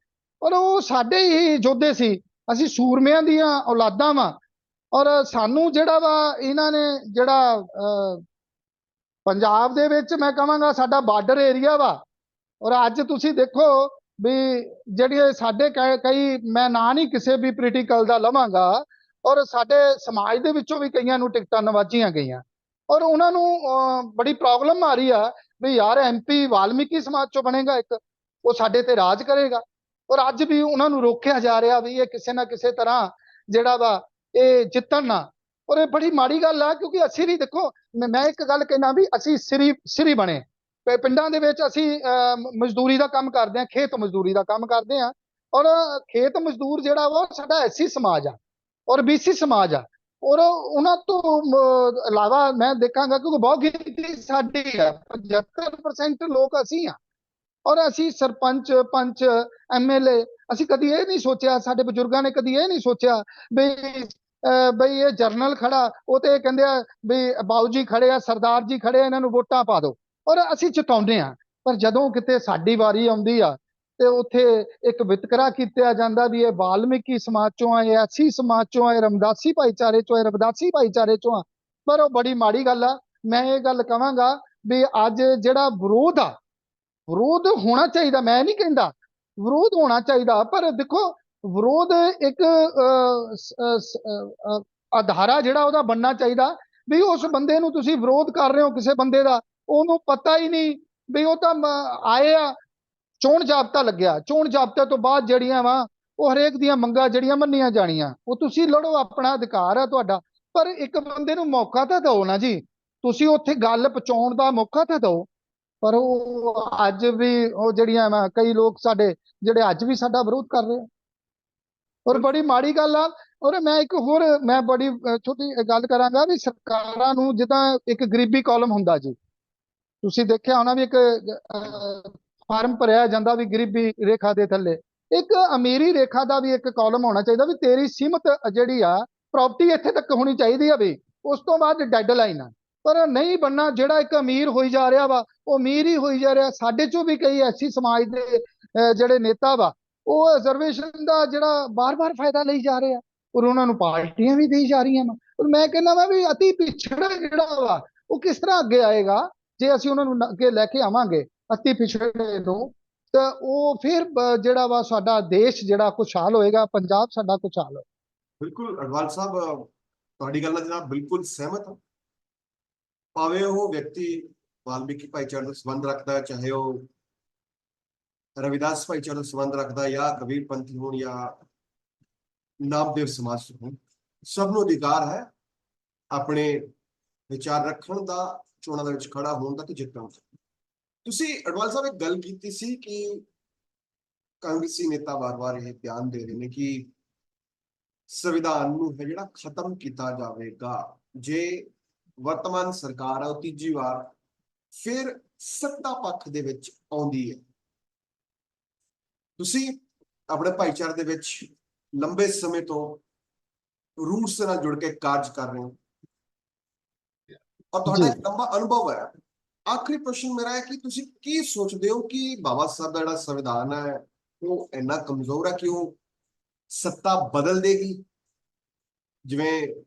ਔਰ ਉਹ ਸਾਡੇ ਹੀ ਯੋਧੇ ਸੀ। ਅਸੀਂ ਸੂਰਮਿਆਂ ਦੀਆਂ ਔਲਾਦਾਂ ਵਾਂ। ਔਰ ਸਾਨੂੰ ਜਿਹੜਾ ਵਾ ਇਹਨਾਂ ਨੇ ਜਿਹੜਾ ਅਹ, ਪੰਜਾਬ ਦੇ ਵਿੱਚ ਮੈਂ ਕਹਾਂਗਾ ਸਾਡਾ ਬਾਰਡਰ ਏਰੀਆ ਵਾ। ਔਰ ਅੱਜ ਤੁਸੀਂ ਦੇਖੋ ਵੀ ਜਿਹੜੇ ਸਾਡੇ ਕਈ- ਕਈ ਮੈਂ ਨਾਂ ਨਹੀਂ ਕਿਸੇ ਵੀ ਪੋਲੀਟੀਕਲ ਦਾ ਲਵਾਂਗਾ। ਔਰ ਸਾਡੇ ਸਮਾਜ ਦੇ ਵਿੱਚੋਂ ਵੀ ਕਈਆਂ ਨੂੰ ਟਿਕਟਾਂ ਨਵਾਜੀਆਂ ਗਈਆਂ। ਔਰ ਉਹਨਾਂ ਨੂੰ ਅਹ, ਬੜੀ ਪ੍ਰੋਬਲਮ ਆ ਰਹੀ ਆ ਵੀ ਯਾਰ ਐਮਪੀ ਵਾਲਮੀਕੀ ਸਮਾਜ ਚੋਂ ਬਣੇਗਾ ਇੱਕ, ਉਹ ਸਾਡੇ ਤੇ ਰਾਜ ਕਰੇਗਾ। ਔਰ ਅੱਜ ਵੀ ਉਹਨਾਂ ਨੂੰ ਰੋਕਿਆ ਜਾ ਰਿਹਾ ਵੀ ਇਹ ਕਿਸੇ ਨਾ ਕਿਸੇ ਤਰ੍ਹਾਂ ਜਿਹੜਾ ਵਾ, ਇਹ ਜਿੱਤਣ ਨਾ। ਔਰ ਇਹ ਬੜੀ ਮਾੜੀ ਗੱਲ ਆ, ਕਿਉਂਕਿ ਅਸੀਂ ਵੀ ਦੇਖੋ, ਮੈਂ ਮੈਂ ਇੱਕ ਗੱਲ ਕਹਿਣਾ ਵੀ ਅਸੀਂ ਸਿਰੀ ਸਿਰੀ ਬਣੇ। ਪਿੰਡਾਂ ਦੇ ਵਿੱਚ ਅਸੀਂ ਮਜ਼ਦੂਰੀ ਦਾ ਕੰਮ ਕਰਦੇ ਆ ਖੇਤ ਮਜ਼ਦੂਰੀ ਦਾ ਕੰਮ ਕਰਦੇ ਆ ਔਰ ਖੇਤ ਮਜ਼ਦੂਰ ਜਿਹੜਾ ਵਾ ਸਾਡਾ ਐਸੀ ਸਮਾਜ ਆ। ਔਰ ਬੀਸੀ ਸਮਾਜ ਆ। ਔਰ ਉਹਨਾਂ ਤੋਂ ਇਲਾਵਾ ਮੈਂ ਦੇਖਾਂਗਾ ਕਿਉਂਕਿ ਬਹੁਤ ਗਿਣਤੀ ਸਾਡੀ ਆ 75% ਲੋਕ ਅਸੀਂ ਆ। ਔਰ ਅਸੀਂ ਸਰਪੰਚ, ਪੰਚ ਐਮਐਲਏ ਅਸੀਂ ਕਦੀ ਇਹ ਨਹੀਂ ਸੋਚਿਆ, ਸਾਡੇ ਬਜ਼ੁਰਗਾਂ ਨੇ ਕਦੀ ਇਹ ਨਹੀਂ ਸੋਚਿਆ ਵੀ ਬਈ ਇਹ ਜਰਨਲ ਖੜਾ, ਉਹ ਤੇ ਇਹ ਕਹਿੰਦੇ ਆ ਵੀ ਬਾਊ ਜੀ ਖੜੇ ਆ, ਸਰਦਾਰ ਜੀ ਖੜੇ ਆ, ਇਹਨਾਂ ਨੂੰ ਵੋਟਾਂ ਪਾ ਦਿਓ। ਔਰ ਅਸੀਂ ਜਿਤਾਉਂਦੇ ਆ, ਪਰ ਜਦੋਂ ਕਿਤੇ ਸਾਡੀ ਵਾਰੀ ਆਉਂਦੀ ਆ ਤੇ ਉੱਥੇ ਇੱਕ ਵਿਤਕਰਾ ਕੀਤਾ ਜਾਂਦਾ ਵੀ ਇਹ ਵਾਲਮੀਕੀ ਸਮਾਜ ਚੋਂ ਆ ਇਹ ਐਸੀ ਸਮਾਜ ਚੋਂ ਆ ਰਮਦਾਸੀ ਭਾਈਚਾਰੇ ਚੋਂ ਆ ਰਮਦਾਸੀ ਭਾਈਚਾਰੇ ਚੋਂ ਆ। ਪਰ ਉਹ ਬੜੀ ਮਾੜੀ ਗੱਲ ਆ। ਮੈਂ ਇਹ ਗੱਲ ਕਵਾਂਗਾ ਵੀ ਅੱਜ ਜਿਹੜਾ ਵਿਰੋਧ ਆ ਵਿਰੋਧ ਹੋਣਾ ਚਾਹੀਦਾ ਮੈਂ ਨਹੀਂ ਕਹਿੰਦਾ ਵਿਰੋਧ ਹੋਣਾ ਚਾਹੀਦਾ ਪਰ ਦੇਖੋ ਵਿਰੋਧ ਇੱਕ ਅਹ, ਸ- ਆਧਾਰਾ ਜਿਹੜਾ ਉਹਦਾ ਬਣਨਾ ਚਾਹੀਦਾ ਵੀ ਉਸ ਬੰਦੇ ਨੂੰ ਤੁਸੀਂ ਵਿਰੋਧ ਕਰ ਰਹੇ ਹੋ ਕਿਸੇ ਬੰਦੇ ਦਾ ਉਹਨੂੰ ਪਤਾ ਹੀ ਨਹੀਂ ਵੀ ਉਹ ਤਾਂ ਆਏ ਆ। ਚੋਣ ਜਾਬਤਾ ਲੱਗਿਆ। ਚੋਣ ਜਾਬਤੇ ਤੋਂ ਬਾਅਦ ਜਿਹੜੀਆਂ ਵਾ, ਉਹ ਹਰੇਕ ਦੀਆਂ ਮੰਗਾਂ ਜਿਹੜੀਆਂ ਮੰਨੀਆਂ ਜਾਣੀਆਂ। ਉਹ ਤੁਸੀਂ ਲੜੋ, ਆਪਣਾ ਅਧਿਕਾਰ ਹੈ ਤੁਹਾਡਾ। ਪਰ ਇੱਕ ਬੰਦੇ ਨੂੰ ਮੌਕਾ ਤਾਂ ਦਿਓ ਨਾ ਜੀ। ਤੁਸੀਂ ਉੱਥੇ ਗੱਲ ਪਹੁੰਚਾਉਣ ਦਾ ਮੌਕਾ ਤਾਂ ਦਿਓ। ਪਰ ਉਹ ਅੱਜ ਵੀ ਉਹ ਜਿਹੜੀਆਂ ਵਾ, ਕਈ ਲੋਕ ਸਾਡੇ ਜਿਹੜੇ ਅੱਜ ਵੀ ਸਾਡਾ ਵਿਰੋਧ ਕਰ ਰਹੇ ਆ। ਔਰ ਬੜੀ ਮਾੜੀ ਗੱਲ ਆ। ਔਰ ਮੈਂ ਇੱਕ ਹੋਰ, ਮੈਂ ਬੜੀ ਛੋਟੀ ਗੱਲ ਕਰਾਂਗਾ ਵੀ ਸਰਕਾਰਾਂ ਨੂੰ ਜਿੱਦਾਂ ਇੱਕ ਗਰੀਬੀ ਕਾਲਮ ਹੁੰਦਾ ਜੀ। ਤੁਸੀਂ ਦੇਖਿਆ ਹੋਣਾ ਵੀ ਇੱਕ ਫਾਰਮ ਭਰਿਆ ਜਾਂਦਾ ਵੀ ਗਰੀਬੀ ਰੇਖਾ ਦੇ ਥੱਲੇ। ਇੱਕ ਅਮੀਰੀ ਰੇਖਾ ਦਾ ਵੀ ਇੱਕ ਕਾਲਮ ਹੋਣਾ ਚਾਹੀਦਾ ਵੀ ਤੇਰੀ ਸੀਮਤ ਜਿਹੜੀ ਆ ਪ੍ਰਾਪਰਟੀ ਇੱਥੇ ਤੱਕ ਹੋਣੀ ਚਾਹੀਦੀ ਆ ਵੀ, ਉਸ ਤੋਂ ਬਾਅਦ ਡੈਡਲਾਈਨ ਆ। ਪਰ ਨਹੀਂ ਬੰਨਾ, ਜਿਹੜਾ ਇੱਕ ਅਮੀਰ ਹੋਈ ਜਾ ਰਿਹਾ ਵਾ, ਉਹ ਅਮੀਰ ਹੀ ਹੋਈ ਜਾ ਰਿਹਾ, ਸਾਡੇ ਚੋਂ ਵੀ ਕਈ ਐਸੀ ਸਮਾਜ ਦੇ ਜਿਹੜੇ ਨੇਤਾ ਵਾ, ਉਹ ਰਿਜ਼ਰਵੇਸ਼ਨ ਦਾ ਜਿਹੜਾ ਬਾਰ-ਬਾਰ ਫਾਇਦਾ ਲਈ ਜਾ ਰਹੇ ਆ, ਔਰ ਉਹਨਾਂ ਨੂੰ ਪਾਰਟੀਆਂ ਵੀ ਦੇਈ ਜਾ ਰਹੀਆਂ ਵਾ ਔਰ ਮੈਂ ਕਹਿੰਦਾ ਵਾ ਵੀ ਅਤੀ ਪਿਛੜਾ ਜਿਹੜਾ ਵਾ, ਉਹ ਕਿਸ ਤਰ੍ਹਾਂ ਅੱਗੇ ਆਏਗਾ, ਜੇ ਅਸੀਂ ਉਹਨਾਂ ਨੂੰ ਅੱਗੇ ਲੈ ਕੇ ਆਵਾਂਗੇ ਅਤੀ ਪਿਛੜੇ ਨੂੰ, ਤਾਂ ਉਹ ਫਿਰ ਜਿਹੜਾ ਵਾ ਸਾਡਾ ਦੇਸ਼ ਜਿਹੜਾ ਖੁਸ਼ਹਾਲ ਹੋਏਗਾ, ਪੰਜਾਬ ਸਾਡਾ ਖੁਸ਼ਹਾਲ ਹੋਏਗਾ। ਬਿਲਕੁਲ ਅਡਵਾਲ ਸਾਹਿਬ, ਤੁਹਾਡੀ ਗੱਲ ਨਾਲ ਜਨਾਬ ਬਿਲਕੁਲ ਸਹਿਮਤ ਹਾਂ। ਭਾਵੇਂ ਉਹ ਵਿਅਕਤੀ ਵਾਲਮੀਕੀ ਭਾਈਚਾਰੇ ਨਾਲ ਸੰਬੰਧ ਰੱਖਦਾ, ਚਾਹੇ ਉਹ ਰਵਿਦਾਸ ਭਾਈਚਾਰੇ ਨਾਲ ਸੰਬੰਧ ਰੱਖਦਾ, ਜਾਂ ਕਬੀਰ ਪੰਥੀ ਹੋਣ ਜਾਂ ਨਾਮਦੇਵ ਸਮਾਜ ਹੋਣ, ਸਭ ਨੂੰ ਅਧਿਕਾਰ ਹੈ ਆਪਣੇ ਵਿਚਾਰ ਰੱਖਣ ਦਾ, ਚੋਣਾਂ ਦੇ ਵਿੱਚ ਖੜਾ ਹੋਣ ਦਾ ਤੇ ਜਿੱਤਣ ਦਾ। ਤੁਸੀਂ ਅਡਵਾਲ ਸਾਹਿਬ ਇੱਕ ਗੱਲ ਕੀਤੀ ਸੀ ਕਿ ਕਾਂਗਰਸੀ ਨੇਤਾ ਵਾਰ-ਵਾਰ ਇਹ ਬਿਆਨ ਦੇ ਰਹੇ ਨੇ ਕਿ ਸੰਵਿਧਾਨ ਨੂੰ ਹੈ ਜਿਹੜਾ ਖਤਮ ਕੀਤਾ ਜਾਵੇਗਾ ਜੇ ਵਰਤਮਾਨ ਸਰਕਾਰ ਆ ਉਹ ਤੀਜੀ ਵਾਰ ਫਿਰ ਸੱਤਾ ਪੱਖ ਦੇ ਵਿੱਚ ਆਉਂਦੀ ਹੈ। ਤੁਸੀਂ ਆਪਣੇ ਭਾਈਚਾਰੇ ਦੇ ਵਿੱਚ ਲੰਬੇ ਸਮੇਂ ਤੋਂ ਰੂਟਸ ਨਾਲ ਜੁੜ ਕੇ ਕਾਰਜ ਕਰ ਰਹੇ ਹੋ। ਔਰ ਤੁਹਾਡਾ। ਇੱਕ ਲੰਬਾ ਅਨੁਭਵ ਹੈ। ਆਖਰੀ ਪ੍ਰਸ਼ਨ ਮੇਰਾ ਹੈ ਕਿ ਤੁਸੀਂ ਕੀ ਸੋਚਦੇ ਹੋ ਕਿ ਬਾਬਾ ਸਾਹਿਬ ਦਾ ਜਿਹੜਾ ਸੰਵਿਧਾਨ ਹੈ, ਉਹ ਇੰਨਾ ਕਮਜ਼ੋਰ ਹੈ ਕਿ ਉਹ ਸੱਤਾ ਬਦਲ ਦੇਗੀ? ਜਿਵੇਂ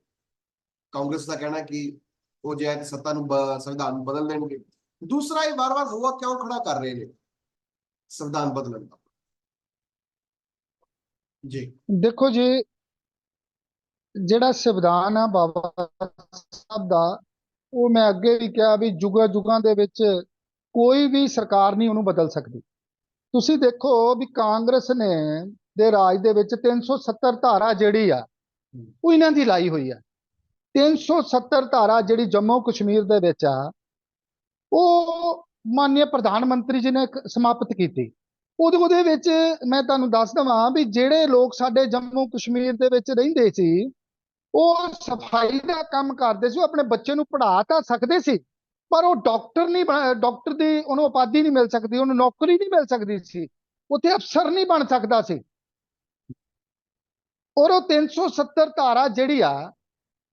ਕਾਂਗਰਸ ਦਾ ਕਹਿਣਾ ਕਿ ਉਹ ਜੇ ਸੱਤਾ ਨੂੰ ਸੰਵਿਧਾਨ ਨੂੰ ਬਦਲ ਦੇਣਗੇ। ਦੂਸਰਾ ਇਹ ਵਾਰ-ਵਾਰ ਹੁਆ ਕਿਉਂ ਖੜਾ ਕਰ ਰਹੇ ਨੇ ਸੰਵਿਧਾਨ ਬਦਲਣ ਦਾ? ਜੀ। ਦੇਖੋ ਜੀ, ਜਿਹੜਾ ਸੰਵਿਧਾਨ ਆ ਬਾਬਾ ਸਾਹਿਬ ਦਾ ਉਹ ਮੈਂ ਅੱਗੇ ਵੀ ਕਿਹਾ ਵੀ ਜੁਗਾਂ ਜੁਗਾਂ ਦੇ ਵਿੱਚ ਕੋਈ ਵੀ ਸਰਕਾਰ ਨਹੀਂ ਉਹਨੂੰ ਬਦਲ ਸਕਦੀ। ਤੁਸੀਂ ਦੇਖੋ ਵੀ ਕਾਂਗਰਸ ਨੇ ਦੇ ਰਾਜ ਦੇ ਵਿੱਚ 370 ਧਾਰਾ ਜਿਹੜੀ ਆ, ਉਹ ਇਹਨਾਂ ਦੀ ਲਾਈ ਹੋਈ ਆ। 370 ਧਾਰਾ ਜਿਹੜੀ ਜੰਮੂ ਕਸ਼ਮੀਰ ਦੇ ਵਿੱਚ ਆ, ਉਹ ਮਾਨਯ ਪ੍ਰਧਾਨ ਮੰਤਰੀ ਜੀ ਨੇ ਸਮਾਪਤ ਕੀਤੀ। ਉਹਦੇ ਉਹਦੇ ਵਿੱਚ ਮੈਂ ਤੁਹਾਨੂੰ ਦੱਸ ਦਵਾਂ ਵੀ ਜਿਹੜੇ ਲੋਕ ਸਾਡੇ ਜੰਮੂ ਕਸ਼ਮੀਰ ਦੇ ਵਿੱਚ ਰਹਿੰਦੇ ਸੀ ਉਹ ਸਫ਼ਾਈ ਦਾ ਕੰਮ ਕਰਦੇ ਸੀ, ਉਹ ਆਪਣੇ ਬੱਚੇ ਨੂੰ ਪੜ੍ਹਾ ਤਾਂ ਸਕਦੇ ਸੀ, ਪਰ ਉਹ ਡਾਕਟਰ ਨਹੀਂ ਬਣਾ- ਡਾਕਟਰ ਦੀ ਉਹਨੂੰ ਉਪਾਧੀ ਨਹੀਂ ਮਿਲ ਸਕਦੀ, ਉਹਨੂੰ ਨੌਕਰੀ ਨਹੀਂ ਮਿਲ ਸਕਦੀ ਸੀ, ਉੱਥੇ ਅਫਸਰ ਨਹੀਂ ਬਣ ਸਕਦਾ ਸੀ। ਔਰ ਉਹ 370 ਧਾਰਾ ਜਿਹੜੀ ਆ,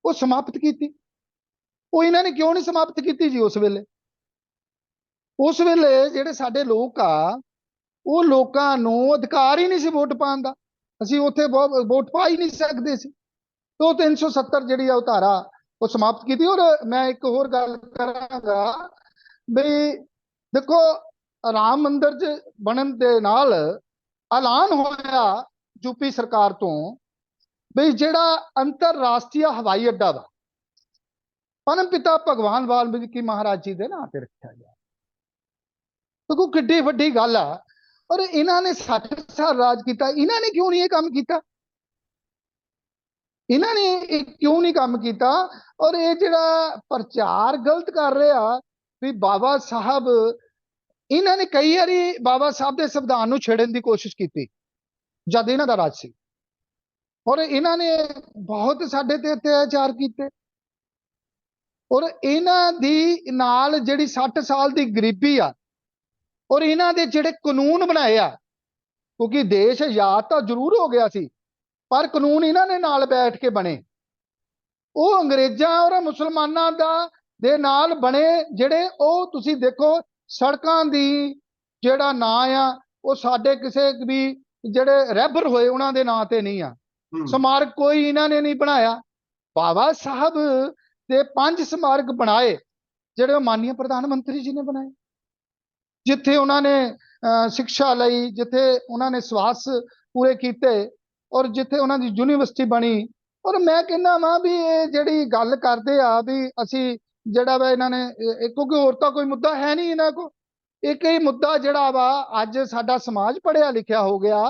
ਉਹ ਸਮਾਪਤ ਕੀਤੀ। ਉਹ ਇਹਨਾਂ ਨੇ ਕਿਉਂ ਨਹੀਂ ਸਮਾਪਤ ਕੀਤੀ ਜੀ ਉਸ ਵੇਲੇ? ਉਸ ਵੇਲੇ ਜਿਹੜੇ ਸਾਡੇ ਲੋਕ ਆ, ਉਹ ਲੋਕਾਂ ਨੂੰ ਅਧਿਕਾਰ ਹੀ ਨਹੀਂ ਸੀ ਵੋਟ ਪਾਉਣ ਦਾ। ਅਸੀਂ ਉੱਥੇ ਵੋਟ ਪਾ ਹੀ ਨਹੀਂ ਸਕਦੇ ਸੀ। ਤੇ ਉਹ 370 ਜਿਹੜੀ ਆ ਉਹ ਧਾਰਾ ਉਹ ਸਮਾਪਤ ਕੀਤੀ। ਔਰ ਮੈਂ ਇੱਕ ਹੋਰ ਗੱਲ ਕਰਾਂਗਾ ਵੀ ਦੇਖੋ, ਰਾਮ ਮੰਦਿਰ ਚ ਬਣਨ ਦੇ ਨਾਲ ਐਲਾਨ ਹੋਇਆ ਯੂਪੀ ਸਰਕਾਰ ਤੋਂ ਵੀ ਜਿਹੜਾ ਅੰਤਰਰਾਸ਼ਟਰੀ ਹਵਾਈ ਅੱਡਾ ਵਾ, ਪਰਮ ਪਿਤਾ ਭਗਵਾਨ ਵਾਲਮੀਕੀ ਮਹਾਰਾਜ ਜੀ ਦੇ ਨਾਂ ਤੇ ਰੱਖਿਆ ਗਿਆ। ਦੇਖੋ, ਕਿੱਡੀ ਵੱਡੀ ਗੱਲ ਆ। ਔਰ ਇਹਨਾਂ ਨੇ 60 ਸਾਲ ਰਾਜ ਕੀਤਾ। ਇਹਨਾਂ ਨੇ ਕਿਉਂ ਨਹੀਂ ਇਹ ਕੰਮ ਕੀਤਾ? ਇਹਨਾਂ ਨੇ ਇਹ ਕਿਉਂ ਨਹੀਂ ਕੰਮ ਕੀਤਾ? ਔਰ ਇਹ ਜਿਹੜਾ ਪ੍ਰਚਾਰ ਗਲਤ ਕਰ ਰਿਹਾ ਵੀ ਬਾਬਾ ਸਾਹਿਬ, ਇਹਨਾਂ ਨੇ ਕਈ ਵਾਰੀ ਬਾਬਾ ਸਾਹਿਬ ਦੇ ਸੰਵਿਧਾਨ ਨੂੰ ਛੇੜਨ ਦੀ ਕੋਸ਼ਿਸ਼ ਕੀਤੀ, ਜਦ ਇਹਨਾਂ ਦਾ ਰਾਜ ਸੀ। ਔਰ ਇਹਨਾਂ ਨੇ ਬਹੁਤ ਸਾਡੇ ਤੇ ਅਤਿਆਚਾਰ ਕੀਤੇ। ਔਰ ਇਹਨਾਂ ਦੀ ਨਾਲ ਜਿਹੜੀ 60 ਸਾਲ ਦੀ ਗਰੀਬੀ ਆ, ਔਰ ਇਹਨਾਂ ਦੇ ਜਿਹੜੇ ਕਾਨੂੰਨ ਬਣਾਏ ਆ, ਕਿਉਂਕਿ ਦੇਸ਼ ਆਜ਼ਾਦ ਤਾਂ ਜ਼ਰੂਰ ਹੋ ਗਿਆ ਸੀ ਪਰ ਕਾਨੂੰਨ ਇਹਨਾਂ ਨੇ ਨਾਲ ਬੈਠ ਕੇ ਬਣੇ। ਉਹ ਅੰਗਰੇਜ਼ਾਂ ਔਰ ਮੁਸਲਮਾਨਾਂ ਦਾ ਦੇ ਨਾਲ ਬਣੇ ਜਿਹੜੇ ਉਹ ਤੁਸੀਂ ਦੇਖੋ ਸੜਕਾਂ ਦੀ ਜਿਹੜਾ ਨਾਂ ਆ ਉਹ ਸਾਡੇ ਕਿਸੇ ਵੀ ਜਿਹੜੇ ਰਹਿਬਰ ਹੋਏ ਉਹਨਾਂ ਦੇ ਨਾਂ ਤੇ ਨਹੀਂ ਆ। ਸਮਾਰਕ ਕੋਈ ਇਹਨਾਂ ਨੇ ਨਹੀਂ ਬਣਾਇਆ। ਬਾਬਾ ਸਾਹਿਬ ਦੇ ਪੰਜ ਸਮਾਰਕ ਬਣਾਏ ਜਿਹੜੇ ਮਾਨਯ ਪ੍ਰਧਾਨ ਮੰਤਰੀ ਜੀ ਨੇ ਬਣਾਏ। ਜਿੱਥੇ ਉਹਨਾਂ ਨੇ ਸਿੱਖਿਆ ਲਈ ਜਿੱਥੇ ਉਹਨਾਂ ਨੇ ਸਵਾਸ ਪੂਰੇ ਕੀਤੇ ਔਰ ਜਿੱਥੇ ਉਹਨਾਂ ਦੀ ਯੂਨੀਵਰਸਿਟੀ ਬਣੀ। ਔਰ ਮੈਂ ਕਹਿੰਦਾ ਵਾਂ ਵੀ ਇਹ ਜਿਹੜੀ ਗੱਲ ਕਰਦੇ ਆ ਵੀ ਅਸੀਂ ਜਿਹੜਾ ਵਾ ਇਹਨਾਂ ਨੇ ਕਿਉਂਕਿ ਹੋਰ ਤਾਂ ਕੋਈ ਮੁੱਦਾ ਹੈ ਨਹੀਂ ਇਹਨਾਂ ਕੋ ਇੱਕ ਹੀ ਮੁੱਦਾ ਜਿਹੜਾ ਵਾ, ਅੱਜ ਸਾਡਾ ਸਮਾਜ ਪੜ੍ਹਿਆ ਲਿਖਿਆ ਹੋ ਗਿਆ।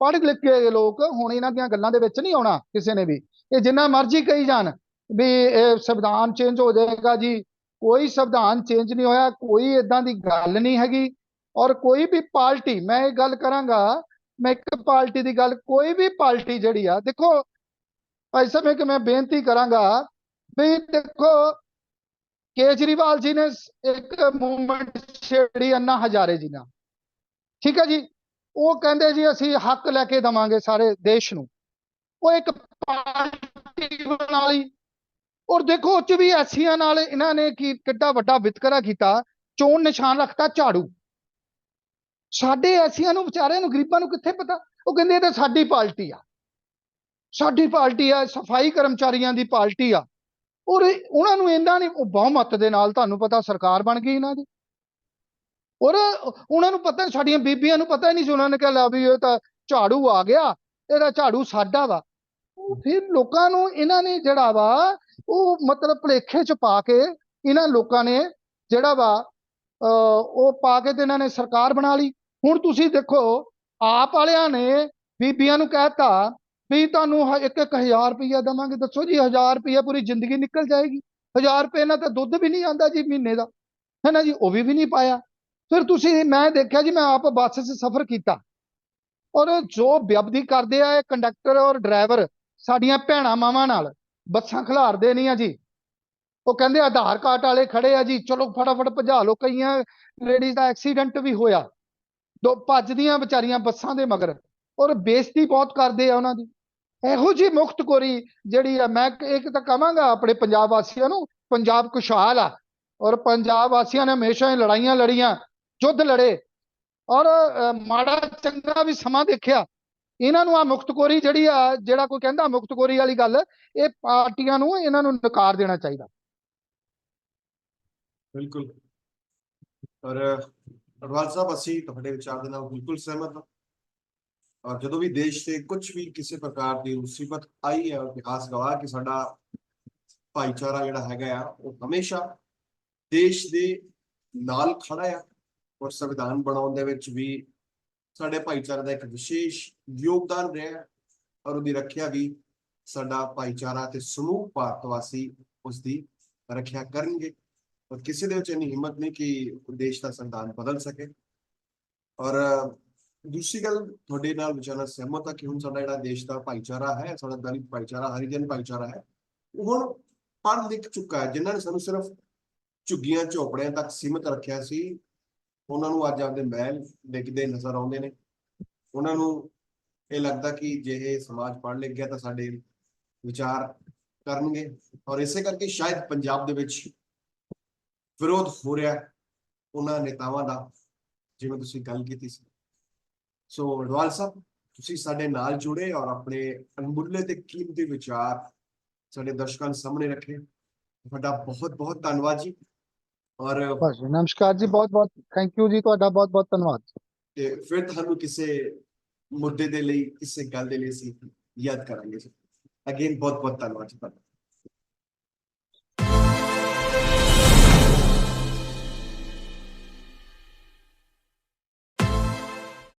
ਪੜ੍ਹ ਲਿਖ ਕੇ ਲੋਕ ਹੁਣ ਇਹਨਾਂ ਦੀਆਂ ਗੱਲਾਂ ਦੇ ਵਿੱਚ ਨਹੀਂ ਆਉਣਾ ਕਿਸੇ ਨੇ ਵੀ। ਇਹ ਜਿੰਨਾ ਮਰਜ਼ੀ ਕਹੀ ਜਾਣ ਵੀ ਇਹ ਸੰਵਿਧਾਨ ਚੇਂਜ ਹੋ ਜਾਏਗਾ ਜੀ। ਕੋਈ ਸੰਵਿਧਾਨ ਚੇਂਜ ਨਹੀਂ ਹੋਇਆ, ਕੋਈ ਇਦਾਂ ਦੀ ਗੱਲ ਨਹੀਂ ਹੈਗੀ। ਔਰ ਕੋਈ ਵੀ ਪਾਰਟੀ, ਮੈਂ ਇਹ ਗੱਲ ਕਰਾਂਗਾ ਮੈਂ ਇੱਕ ਪਾਰਟੀ ਦੀ ਗੱਲ, ਕੋਈ ਵੀ ਪਾਰਟੀ ਜਿਹੜੀ ਆ, ਦੇਖੋ, ਭਾਈ ਸਾਹਿਬ, ਇੱਕ ਮੈਂ ਬੇਨਤੀ ਕਰਾਂਗਾ ਵੀ ਦੇਖੋ, ਕੇਜਰੀਵਾਲ ਜੀ ਨੇ ਇੱਕ ਮੂਵਮੈਂਟ ਛੇੜੀ ਅੰਨਾ ਹਜ਼ਾਰੇ ਜੀ ਨਾਲ। ਠੀਕ ਹੈ ਜੀ? ਉਹ ਕਹਿੰਦੇ ਜੀ, ਅਸੀਂ ਹੱਕ ਲੈ ਕੇ ਦਵਾਂਗੇ ਸਾਰੇ ਦੇਸ਼ ਨੂੰ। ਉਹ ਇੱਕ ਪਾਰਟੀ ਬਣਾ ਲਈ ਔਰ ਦੇਖੋ, ਉਹ ਚ ਵੀ ਐਸੀਆਂ ਨਾਲ ਇਹਨਾਂ ਨੇ ਕੀ, ਕਿੱਡਾ ਵੱਡਾ ਵਿਤਕਰਾ ਕੀਤਾ। ਚੋਣ ਨਿਸ਼ਾਨ ਰੱਖਤਾ ਝਾੜੂ। ਸਾਡੇ ਐਸੀਆਂ ਨੂੰ, ਵਿਚਾਰਿਆਂ ਨੂੰ, ਗਰੀਬਾਂ ਨੂੰ ਕਿੱਥੇ ਪਤਾ? ਉਹ ਕਹਿੰਦੇ ਇਹ ਤਾਂ ਸਾਡੀ ਪਾਰਟੀ ਆ। ਸਾਡੀ ਪਾਰਟੀ ਆ, ਸਫ਼ਾਈ ਕਰਮਚਾਰੀਆਂ ਦੀ ਪਾਰਟੀ ਆ। ਔਰ ਉਹਨਾਂ ਨੂੰ ਇਹਨਾਂ ਨੇ ਉਹ ਬਹੁਮਤ ਦੇ ਨਾਲ ਤੁਹਾਨੂੰ ਪਤਾ ਸਰਕਾਰ ਬਣ ਗਈ ਇਹਨਾਂ ਦੀ। ਔਰ ਉਹਨਾਂ ਨੂੰ ਪਤਾ, ਸਾਡੀਆਂ ਬੀਬੀਆਂ ਨੂੰ ਪਤਾ ਹੀ ਨਹੀਂ ਸੀ, ਉਹਨਾਂ ਨੇ ਕਿਹਾ, ਲੈ ਵੀ ਇਹ ਤਾਂ ਝਾੜੂ ਆ ਗਿਆ ਇਹਦਾ ਝਾੜੂ ਸਾਡਾ ਵਾ। ਫਿਰ ਲੋਕਾਂ ਨੂੰ ਇਹਨਾਂ ਨੇ ਜਿਹੜਾ ਵਾ, ਉਹ ਮਤਲਬ ਭੁਲੇਖੇ ਚ ਪਾ ਕੇ ਇਹਨਾਂ ਲੋਕਾਂ ਨੇ ਜਿਹੜਾ ਵਾ ਉਹ ਪਾ ਕੇ ਤੇ ਇਹਨਾਂ ਨੇ ਸਰਕਾਰ ਬਣਾ ਲਈ। ਹੁਣ ਤੁਸੀਂ ਦੇਖੋ, ਆਪ ਵਾਲਿਆਂ ਨੇ ਬੀਬੀਆਂ ਨੂੰ ਕਹਿਤਾ ਵੀ ਤੁਹਾਨੂੰ ਹ- ਇੱਕ ਇੱਕ ਹਜ਼ਾਰ ਰੁਪਈਆ ਦੇਵਾਂਗੇ। ਦੱਸੋ ਜੀ, ਹਜ਼ਾਰ ਰੁਪਈਆ ਪੂਰੀ ਜ਼ਿੰਦਗੀ ਨਿਕਲ ਜਾਏਗੀ। 1000 ਰੁਪਏ ਨਾਲ ਤਾਂ ਦੁੱਧ ਵੀ ਨਹੀਂ ਆਂਦਾ ਜੀ ਮਹੀਨੇ ਦਾ। ਹੈ ਨਾ ਜੀ? ਉਹ ਵੀ ਵੀ ਨਹੀਂ ਪਾਇਆ। ਫਿਰ ਤੁਸੀਂ, ਮੈਂ ਦੇਖਿਆ ਜੀ, ਮੈਂ ਆਪ ਬੱਸ 'ਚ ਸਫ਼ਰ ਕੀਤਾ। ਔਰ ਜੋ ਬੇਅਦਬੀ ਕਰਦੇ ਆ, ਇਹ ਕੰਡਕਟਰ ਔਰ ਡਰਾਈਵਰ ਸਾਡੀਆਂ ਭੈਣਾਂ ਮਾਵਾਂ ਨਾਲ ਬੱਸਾਂ ਖਿਲਾਰਦੇ ਨਹੀਂ ਆ ਜੀ। ਉਹ ਕਹਿੰਦੇ, ਆਧਾਰ ਕਾਰਡ ਵਾਲੇ ਖੜੇ ਆ ਜੀ। ਚਲੋ, ਫਟਾਫਟ ਭਜਾ ਲਓ। ਕਈਆਂ ਲੇਡੀਜ਼ ਦਾ ਐਕਸੀਡੈਂਟ ਵੀ ਹੋਇਆ। ਦੋ ਭੱਜਦੀਆਂ ਵਿਚਾਰੀਆਂ ਬੱਸਾਂ ਦੇ ਮਗਰ ਔਰ ਬੇਇੱਜ਼ਤੀ ਬਹੁਤ ਕਰਦੇ ਆ ਉਹਨਾਂ ਦੀ। ਇਹੋ ਜੀ ਮੁਖਤਖੋਰੀ ਜਿਹੜੀ ਆ, ਮੈਂ ਇੱਕ ਤਾਂ ਕਹਾਂਗਾ ਆਪਣੇ ਪੰਜਾਬ ਵਾਸੀਆਂ ਨੂੰ, ਪੰਜਾਬ ਖੁਸ਼ਹਾਲ ਆ ਔਰ ਪੰਜਾਬ ਵਾਸੀਆਂ ਨੇ ਹਮੇਸ਼ਾ ਹੀ ਲੜਾਈਆਂ ਲੜੀਆਂ, ਯੁੱਧ ਲੜੇ ਔਰ ਮਾੜਾ ਚੰਗਾ ਵੀ ਸਮਾਂ ਦੇਖਿਆ। ਇਹਨਾਂ ਨੂੰ ਆ ਮੁਖਤਖੋਰੀ ਜਿਹੜੀ ਆ, ਜਿਹੜਾ ਕੋਈ ਕਹਿੰਦਾ ਮੁਖਤਖੋਰੀ ਵਾਲੀ ਗੱਲ, ਇਹ ਪਾਰਟੀਆਂ ਨੂੰ, ਇਹਨਾਂ ਨੂੰ ਨਕਾਰ ਦੇਣਾ ਚਾਹੀਦਾ। ਬਿਲਕੁਲ। ਔਰ ਅਡਵਾਲ ਸਾਹਿਬ, ਅਸੀਂ ਤੁਹਾਡੇ ਵਿਚਾਰ ਦੇ ਨਾਲ ਬਿਲਕੁਲ ਸਹਿਮਤ ਹਾਂ। ਔਰ ਜਦੋਂ ਵੀ ਦੇਸ਼ ਤੇ ਕੁਝ ਵੀ ਕਿਸੇ ਪ੍ਰਕਾਰ ਦੀ ਮੁਸੀਬਤ ਆਈ ਹੈ, ਇਤਿਹਾਸ ਗਵਾਹ ਕਿ ਸਾਡਾ ਭਾਈਚਾਰਾ ਜਿਹੜਾ ਹੈਗਾ ਆ, ਉਹ ਹਮੇਸ਼ਾ ਦੇਸ਼ ਦੇ ਨਾਲ ਖੜਾ ਆ ਔਰ ਸੰਵਿਧਾਨ ਬਣਾਉਣ ਦੇ ਵਿੱਚ ਵੀ ਸਾਡੇ ਭਾਈਚਾਰੇ ਦਾ ਇੱਕ ਵਿਸ਼ੇਸ਼ ਯੋਗਦਾਨ ਰਿਹਾ ਔਰ ਉਹਦੀ ਰੱਖਿਆ ਵੀ ਸਾਡਾ ਭਾਈਚਾਰਾ ਤੇ ਸਮੂਹ ਭਾਰਤ ਵਾਸੀ ਉਸ ਦੀ ਰੱਖਿਆ ਕਰਨਗੇ। ਔਰ ਕਿਸੇ ਦੇ ਵਿੱਚ ਇੰਨੀ ਹਿੰਮਤ ਨਹੀਂ ਕਿ ਦੇਸ਼ ਦਾ ਸੰਵਿਧਾਨ ਬਦਲ ਸਕੇ ਔਰ ਦੂਸਰੀ ਗੱਲ ਤੁਹਾਡੇ ਨਾਲ ਵਿਚਾਰਾ ਸਹਿਮਤ ਹਾਂ ਕਿ ਹੁਣ ਸਾਡਾ ਜਿਹੜਾ ਦੇਸ਼ ਦਾ ਭਾਈਚਾਰਾ ਹੈ ਸਾਡਾ ਦਲਿਤ ਭਾਈਚਾਰਾ ਹਰੀਜਨ ਭਾਈਚਾਰਾ ਹੈ ਉਹ ਹੁਣ ਪੜ੍ਹ ਲਿਖ ਚੁੱਕਾ ਹੈ ਜਿਨ੍ਹਾਂ ਨੇ ਸਾਨੂੰ ਸਿਰਫ ਝੁੱਗੀਆਂ ਝੋਪੜਿਆਂ ਤੱਕ ਸੀਮਿਤ ਰੱਖਿਆ ਸੀ ਉਹਨਾਂ ਨੂੰ ਅੱਜ ਆਪਦੇ ਮਹਿਲ ਡਿੱਗਦੇ ਨਜ਼ਰ ਆਉਂਦੇ ਨੇ ਉਹਨਾਂ ਨੂੰ ਇਹ ਲੱਗਦਾ ਕਿ ਜੇ ਇਹ ਸਮਾਜ ਪੜ੍ਹ ਲਿਖ ਗਿਆ ਤਾਂ ਸਾਡੇ ਵਿਚਾਰ ਕਰਨਗੇ ਔਰ ਇਸੇ ਕਰਕੇ ਸ਼ਾਇਦ ਪੰਜਾਬ ਦੇ ਵਿੱਚ ਵਿਰੋਧ ਹੋ ਰਿਹਾ ਹੈ ਉਹਨਾਂ ਨੇਤਾਵਾਂ ਦਾ ਜਿਵੇਂ ਤੁਸੀਂ ਗੱਲ ਕੀਤੀ ਸੀ। ਸੋ ਅਡਵਾਲ ਸਾਹਿਬ ਤੁਸੀਂ ਸਾਡੇ ਨਾਲ ਜੁੜੇ ਔਰ ਆਪਣੇ ਅਣਮੁੱਲੇ ਤੇ ਕੀਮਤੀ ਵਿਚਾਰ ਸਾਡੇ ਦਰਸ਼ਕਾਂ ਦੇ ਸਾਹਮਣੇ ਰੱਖੇ। ਤੁਹਾਡਾ ਬਹੁਤ ਬਹੁਤ ਧੰਨਵਾਦ ਜੀ। ਔਰ ਬਸ ਜੀ, ਨਮਸਕਾਰ ਜੀ ਬਹੁਤ ਬਹੁਤ ਥੈਂਕ ਯੂ ਜੀ ਤੁਹਾਡਾ ਬਹੁਤ ਬਹੁਤ ਧੰਨਵਾਦ। ਤੇ ਫਿਰ ਤੁਹਾਨੂੰ ਕਿਸੇ ਮੁੱਦੇ ਦੇ ਲਈ ਕਿਸੇ ਗੱਲ ਦੇ ਲਈ ਅਸੀਂ ਯਾਦ ਕਰਾਂਗੇ ਅਗੇਨ ਬਹੁਤ ਬਹੁਤ ਧੰਨਵਾਦ ਜੀ ਤੁਹਾਡਾ।